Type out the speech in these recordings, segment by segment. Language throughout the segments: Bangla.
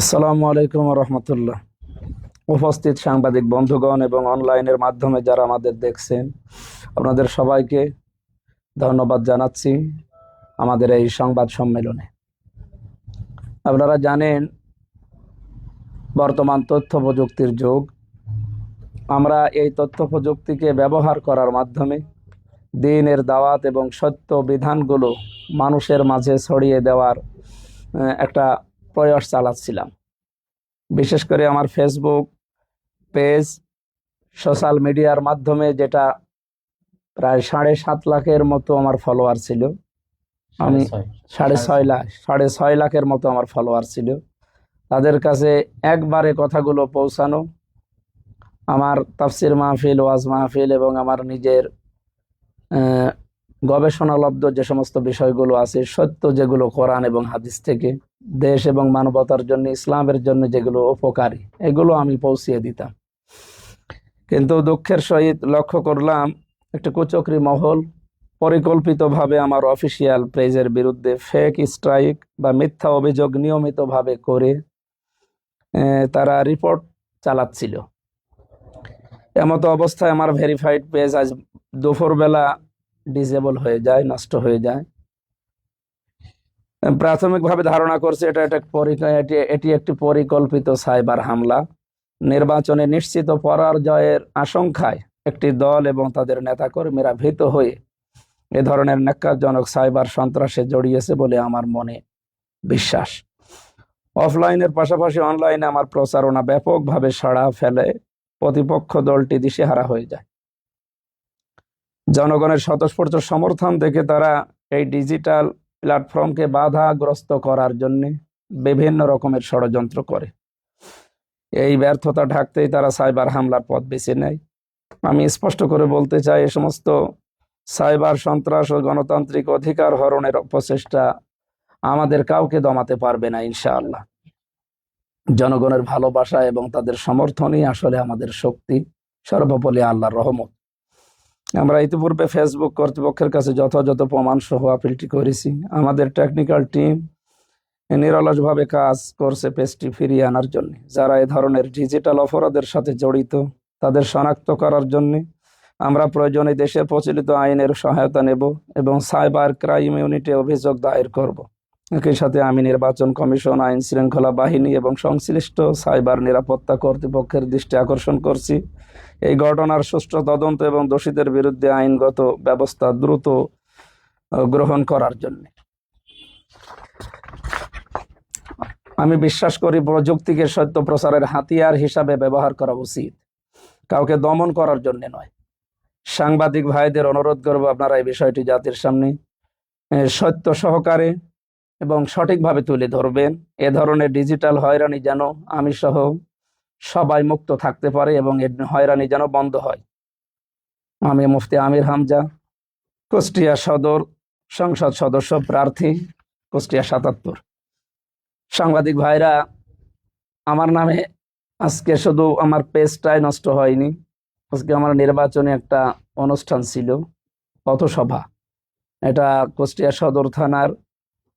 আসসালামু আলাইকুম রহমতুল্লাহ। উপস্থিত সাংবাদিক বন্ধুগণ এবং অনলাইনের মাধ্যমে যারা আমাদের দেখছেন, আপনাদের সবাইকে ধন্যবাদ জানাচ্ছি আমাদের এই সংবাদ সম্মেলনে। আপনারা জানেন, বর্তমান তথ্য প্রযুক্তির যুগ। আমরা এই তথ্য প্রযুক্তিকে ব্যবহার করার মাধ্যমে দিনের দাওয়াত এবং সত্য বিধানগুলো মানুষের মাঝে ছড়িয়ে দেওয়ার একটা প্রয়াস চালাচ্ছিলাম। বিশেষ করে আমার ফেসবুক পেজ সোশ্যাল মিডিয়ার মাধ্যমে যেটা প্রায় সাড়ে সাত লাখের মতো আমার ফলোয়ার ছিল। আমি সাড়ে ছয় লাখ। সাড়ে ছয় লাখের মতো আমার ফলোয়ার ছিল। তাদের কাছে একবারে কথাগুলো পৌঁছানো আমার তাফসির মাহফিল ওয়াজ মাহফিল এবং আমার নিজের গবেষণালব্ধ যে সমস্ত বিষয়গুলো আছে, সত্য যেগুলো কোরআন এবং হাদিস থেকে, দেশ এবং মানবতার জন্য, ইসলামের জন্য যেগুলো উপকারী, এগুলো আমি পৌঁছিয়ে দিতাম। কিন্তু দুঃখের সহিত লক্ষ্য করলাম, একটা কুচক্রি মহল পরিকল্পিতভাবে আমার অফিসিয়াল পেজের বিরুদ্ধে ফেক স্ট্রাইক বা মিথ্যা অভিযোগ নিয়মিতভাবে করে তারা রিপোর্ট চালাচ্ছিল। এমতো অবস্থায় আমার ভেরিফাইড পেজ আজ দুপুরবেলা ডিসেবল হয়ে যায়, নষ্ট হয়ে যায়। প্রাথমিকভাবে ধারণা করছে এটা এটি এটি একটি পরিকল্পিত সাইবার হামলা। নির্বাচনে নিশ্চিত পরাজয়ের আশঙ্কায় একটি দল এবং তাদের নেতাকর্মীরা ভীত হয়ে এ ধরনের ন্যাক্কারজনক সাইবার সন্ত্রাসে জড়িয়েছে বলে আমার মনে বিশ্বাস। অফলাইনের পাশাপাশি অনলাইনে আমার প্রচারণা ব্যাপকভাবে সাড়া ফেলে প্রতিপক্ষ দলটি দিশেহারা হয়ে যায়। জনগণের স্বতঃস্ফূর্ত সমর্থন দেখে তারা এই ডিজিটাল প্ল্যাটফর্মকে বাধাগ্রস্ত করার জন্য বিভিন্ন রকমের ষড়যন্ত্র করে। এই ব্যর্থতা ঢাকতেই তারা সাইবার হামলার পথ বেছে নেয়। আমি স্পষ্ট করে বলতে চাই, এ সমস্ত সাইবার সন্ত্রাস ও গণতান্ত্রিক অধিকার হরণের প্রচেষ্টা আমাদের কাউকে দমাতে পারবে না, ইনশাআল্লাহ। জনগণের ভালোবাসা এবং তাদের সমর্থনই আসলে আমাদের শক্তি। সর্বোপরি আল্লাহর রহমত। আমরা ইতিপূর্বে ফেসবুক কর্তৃপক্ষের কাছে যথাযথ প্রমাণ সহ আপিলটি করেছি। আমাদের টেকনিক্যাল টিম নিরলসভাবে কাজ করছে পেজটি ফিরিয়ে আনার জন্য। যারা এ ধরনের ডিজিটাল অপরাধের সাথে জড়িত, তাদের শনাক্ত করার জন্য আমরা প্রয়োজনে দেশের প্রচলিত আইনের সহায়তা নেব এবং সাইবার ক্রাইম ইউনিটে অভিযোগ দায়ের করব। একই সাথে আমি নির্বাচন কমিশন, আইন শৃঙ্খলা বাহিনী এবং সংশ্লিষ্ট সাইবার নিরাপত্তা কর্তৃপক্ষের দৃষ্টি আকর্ষণ করছি। এই ঘটনার সুষ্ঠু তদন্ত এবং দোষীদের বিরুদ্ধে আইনগত ব্যবস্থা দ্রুত গ্রহণ করার জন্য। আমি বিশ্বাস করি প্রযুক্তিকে সত্য প্রচারের হাতিয়ার হিসাবে ব্যবহার করা উচিত। কাউকে দমন করার জন্য নয়। সাংবাদিক ভাইদের অনুরোধ করব আপনারা এই বিষয়টি জাতির সামনে সত্য সহকারে এবং সঠিকভাবে তুলে ধরবেন। এ ধরনের ডিজিটাল হয়রানি যেন আমি সহ সবাই মুক্ত থাকতে পারে এবং এর হয়রানি যেন বন্ধ হয়। আমি মুফতি আমির হামজা, কুষ্টিয়া সদর সংসদ সদস্য প্রার্থী, কুষ্টিয়া সাতাত্তর। সাংবাদিক ভাইরা, আমার নামে আজকে শুধু আমার পেজটাই নষ্ট হয়নি। আজকে আমার নির্বাচনে একটা অনুষ্ঠান ছিল, পথসভা। এটা কুষ্টিয়া সদর থানার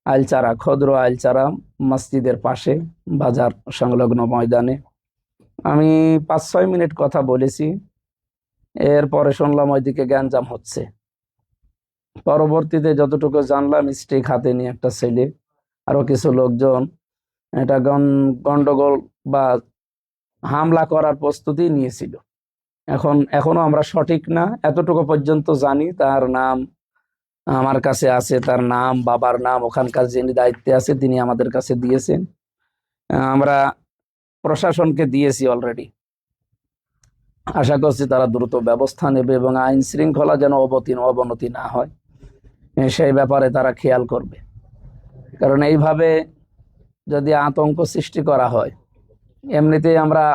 আইলচারা ক্ষুদ্র আইলচারা মসজিদের পাশে বাজার সংলগ্ন ময়দানে। আমি পাঁচ ছয় মিনিট কথা বলেছি, এরপরে শুনলাম ওইদিকে গ্যাঞ্জাম হচ্ছে। পরবর্তীতে যতটুকু জানলাম, স্টিক হাতে নিয়ে একটা ছেলে আরও কিছু লোকজন, এটা গন- গন্ডগোল বা হামলা করার প্রস্তুতি নিয়েছিল। এখন, এখনও আমরা সঠিক না, এতটুকু পর্যন্ত জানি তার নাম আমার কাছে আছে, তার নাম, বাবার নাম, ওখানকার যিনি দায়িত্বে আছে, তিনি আমাদের কাছে দিয়েছেন। আমরা প্রশাসনকে দিয়েছি অলরেডি আশা করছি তারা দ্রুত ব্যবস্থা নেবে এবং আইন শৃঙ্খলা যেন অবতীর্ণ, অবনতি না হয়। সেই ব্যাপারে তারা খেয়াল করবে। কারণ এইভাবে যদি আতঙ্ক সৃষ্টি করা হয়, এমনিতেই আমরা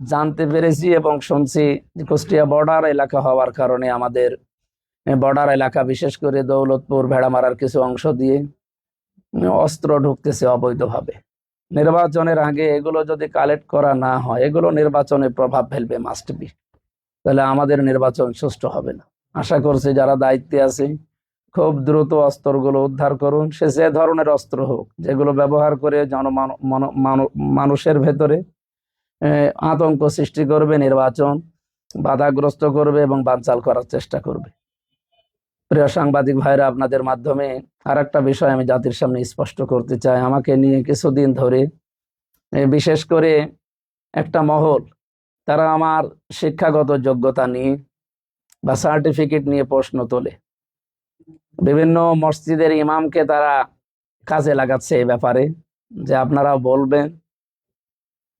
জানতে পেরেছি এবং শুনছি কুষ্টিয়া বর্ডার এলাকা হওয়ার কারণে আমাদের বর্ডার এলাকা, বিশেষ করে দৌলতপুর, ভেড়ামারার কিছু অংশ দিয়ে অস্ত্র ঢুকতেছে অবৈধভাবে। নির্বাচনের আগে এগুলো যদি কালেক্ট করা না হয়, এগুলো নির্বাচনে প্রভাব ফেলবে মাস্ট বি তাহলে আমাদের নির্বাচন সুষ্ঠু হবে না। আশা করছি যারা দায়িত্বে আছে, খুব দ্রুত অস্ত্রগুলো উদ্ধার করুন। সে যে ধরনের অস্ত্র হোক, যেগুলো ব্যবহার করে জনমান মন- মানুষের ভেতরে আতঙ্ক সৃষ্টি করবে, নির্বাচন বাধাগ্রস্ত করবে এবং বানচাল করার চেষ্টা করবে। প্রিয় সাংবাদিক ভাইরা, আপনাদের মাধ্যমে আর একটা বিষয় আমি জাতির সামনে স্পষ্ট করতে চাই। আমাকে নিয়ে কিছুদিন ধরে বিশেষ করে একটা মহল, তারা আমার শিক্ষাগত যোগ্যতা নিয়ে বা সার্টিফিকেট নিয়ে প্রশ্ন তোলে। বিভিন্ন মসজিদের ইমামকে তারা কাজে লাগাচ্ছে এই ব্যাপারে, যে আপনারা বলবেন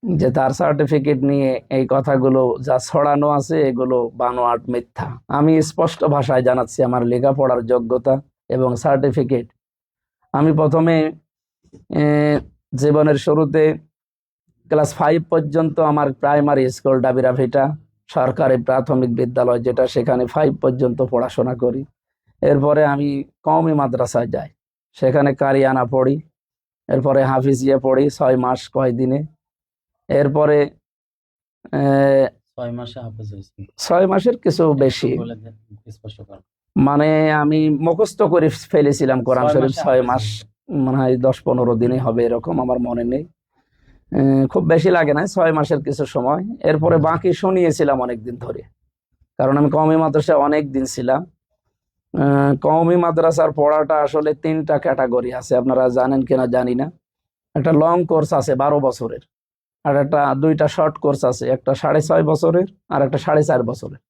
যে তার সার্টিফিকেট নিয়ে এই কথাগুলো যা ছড়ানো আছে, এগুলো বানোয়াট মিথ্যা। আমি স্পষ্ট ভাষায় জানাচ্ছি আমার লেখাপড়ার যোগ্যতা এবং সার্টিফিকেট আমি প্রথমে জীবনের শুরুতে ক্লাস ফাইভ পর্যন্ত আমার প্রাইমারি স্কুল ডাবিরা ভিটা, সরকারি প্রাথমিক বিদ্যালয় যেটা সেখানে ফাইভ পর্যন্ত পড়াশোনা করি। এরপরে আমি কমই মাদ্রাসায় যাই। সেখানে কারিয়ানা পড়ি। এরপরে হাফিজিয়া পড়ি ছয় মাস কয় দিনে এরপরে ছয় মাসে হাফেজ হয়েছে। ছয় মাসের কিছু বেশি। মানে আমি মুখস্থ করে ফেলেছিলাম কোরআন শরীফ ছয় মাস। মনে হয় দশ পনেরো দিনে হবে এরকম আমার মনে নেই। খুব বেশি লাগে না ছয় মাসের কিছু সময়। এরপরে বাকি শুনিয়েছিলাম অনেকদিন ধরে। কারণ আমি কওমি মাদ্রাসায় অনেক দিন ছিলাম কওমি মাদ্রাসার পড়াটা আসলে তিনটা ক্যাটাগরি আছে আপনারা জানেন কিনা জানি না। একটা লং কোর্স আছে বারো বছরের। আর একটা দুইটা শর্ট কোর্স আছে, একটা সাড়ে ছয় বছরের আর একটা সাড়ে চার বছরের।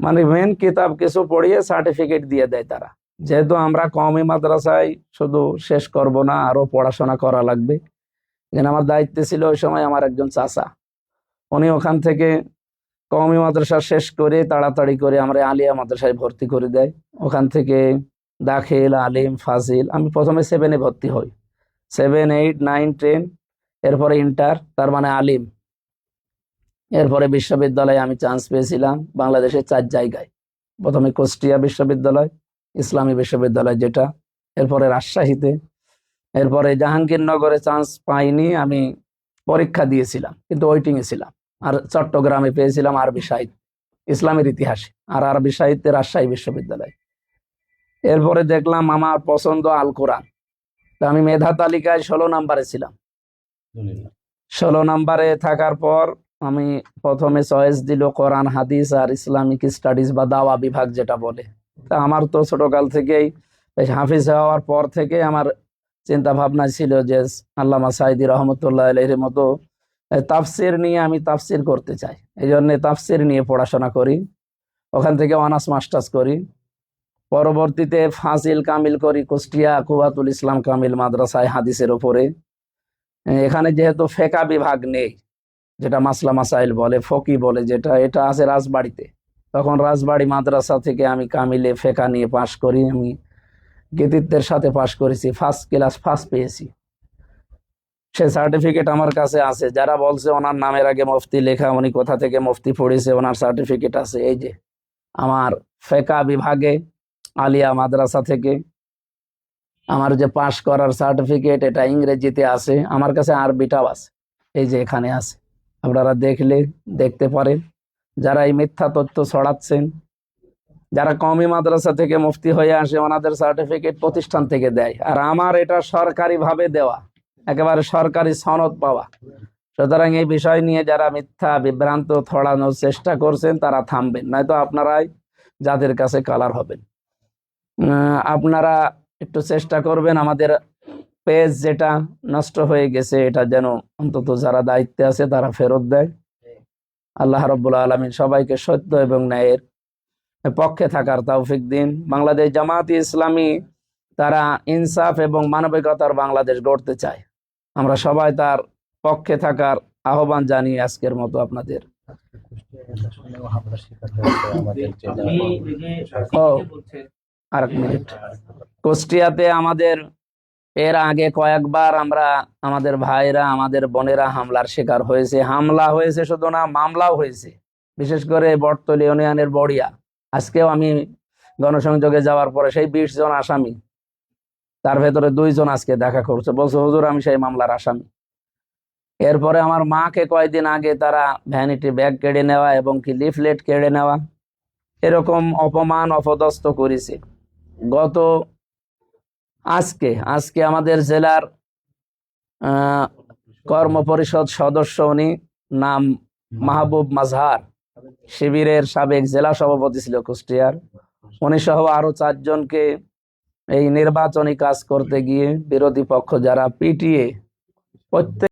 মানে মেন কিতাব কিছু পড়িয়ে সার্টিফিকেট দিয়ে দেয় তারা। যেহেতু আমরা কমই মাদ্রাসায় শুধু শেষ করব না আরও পড়াশোনা করা লাগবে। যেন আমার দায়িত্বে ছিল ওই সময় আমার একজন চাচা। উনি ওখান থেকে কওমি মাদ্রাসা শেষ করে তাড়াতাড়ি করে আমরা আলিয়া মাদ্রাসায় ভর্তি করে দেয়। ওখান থেকে দাখিল, আলিম, ফাজিল, আমি প্রথমে সেভেনে ভর্তি হই। সেভেন এইট নাইন টেন এরপরে ইন্টার, তার মানে আলিম। এরপরে বিশ্ববিদ্যালয়ে আমি চান্স পেয়েছিলাম বাংলাদেশের চার জায়গায়। প্রথমে কুষ্টিয়া বিশ্ববিদ্যালয়, ইসলামী বিশ্ববিদ্যালয় যেটা, এরপরে রাজশাহীতে। এরপরে জাহাঙ্গীরনগরে চান্স পাইনি, আমি পরীক্ষা দিয়েছিলাম, কিন্তু ওয়েটিংয়ে ছিলাম। আর চট্টগ্রামে পেয়েছিলাম আরবি সাহিত্য, ইসলামের ইতিহাসে, আর আরবি সাহিত্যে রাজশাহী বিশ্ববিদ্যালয়। এরপরে দেখলাম আমার পছন্দ আল কোরআন আমি মেধা তালিকায় ষোলো নাম্বারে ছিলাম। ষোলো নাম্বারে থাকার পর আমি প্রথমে চয়েস দিল কোরআন, হাদিস আর ইসলামিক স্টাডিজ বা দাওয়া বিভাগ যেটা বলে। তা আমার তো ছোটকাল থেকেই বেশ হাফিজ হওয়ার পর থেকে আমার চিন্তা ভাবনা ছিল যে আল্লামা সাইদি রহমতুল্লাহ আলহির মতো তাফসির নিয়ে আমি তাফসির করতে চাই। এই জন্যে তাফসির নিয়ে পড়াশোনা করি, ওখান থেকে অনার্স, মাস্টার্স করি। পরবর্তীতে ফাজিল কামিল করি, কুষ্টিয়া কুয়াতুল ইসলাম কামিল মাদ্রাসায় হাদিসের ওপরে। এখানে যেহেতু ফেকা বিভাগ নেই, যেটা মাসলা মাসাইল বলে, ফকি বলে, যেটা, এটা আছে রাজবাড়িতে। তখন রাজবাড়ি মাদ্রাসা থেকে আমি কামিলে ফেকা নিয়ে পাশ করি, আমি কৃতিত্বের সাথে পাশ করেছি ফার্স্ট ক্লাস ফার্স্ট পেয়েছি। সে সার্টিফিকেট আমার কাছে আছে, যারা বলছে ওনার নামের আগে মুফতি লেখা, উনি কোথা থেকে মুফতি পড়েছে, ওনার সার্টিফিকেট আছে, এই যে। আমার ফেকা বিভাগে, আলিয়া মাদ্রাসা থেকে আমার যে পাশ করার সার্টিফিকেট এটা ইংরেজিতে আছে, আমার কাছে আরবিটাও আছে, এই যে এখানে আছে। আপনারা দেখলে, দেখতে পারেন, যারা এই মিথ্যা তথ্য ছড়াচ্ছেন, যারা কমি মাদ্রাসা থেকে মুফতি হয়ে আসে, ওনাদের সার্টিফিকেট প্রতিষ্ঠান থেকে দেয়, আর আমার এটা সরকারি ভাবে দেওয়া, একেবারে সরকারি সনদ পাওয়া। সুতরাং এই বিষয় নিয়ে যারা মিথ্যা, বিভ্রান্ত, ছড়ানোর চেষ্টা করছেন, তারা থামবেন, নয়তো আপনারাই যাদের কাছে কালার হবেন। আপনারা একটু চেষ্টা করবেন আমাদের পেজ যেটা নষ্ট হয়ে গেছে এটা যেন অন্তত যারা দায়িত্বে আছে তারা ফেরত দেয় আল্লাহ রব্বুল আলমিন সবাইকে সত্য এবং ন্যায়ের পক্ষে থাকার তৌফিক দিন বাংলাদেশ জামাতি ইসলামী তারা ইনসাফ এবং মানবিকতার বাংলাদেশ গড়তে চায় আমরা সবাই তার পক্ষে থাকার আহ্বান জানিয়ে আজকের মতো আপনাদের। ও আর মিনিট। কুষ্টিয়াতে আমাদের এর আগে কয়েকবার আমরা আমাদের ভাইরা, আমাদের বোনেরা হামলার শিকার হয়েছে। হামলা হয়েছে শুধু না, মামলাও হয়েছে। বিশেষ করে বটতলি ইউনিয়নের বড়িয়া। আজকেও আমি গণসংযোগে যাওয়ার পরে সেই বিশ জন আসামি, তার ভেতরে দুইজন আজকে দেখা করছে। বলছে, হুজুর, আমি সেই মামলার আসামি। এরপরে আমার মাকে কয়েকদিন আগে তারা ভ্যানিটি ব্যাগ কেড়ে নেওয়া এবং কি লিফলেট কেড়ে নেওয়া, এরকম অপমান, অপদস্থ করেছে। গত আজকে আজকে আমাদের জেলার আহ, কর্মপরিষদ সদস্য উনি নাম মাহবুব মাজহার শিবিরের সাবেক জেলা সভাপতি ছিল কুষ্টিয়ার। উনি সহ আরও চারজনকে এই নির্বাচনী কাজ করতে গিয়ে বিরোধী পক্ষ যারা পিটিয়ে প্রত্যেক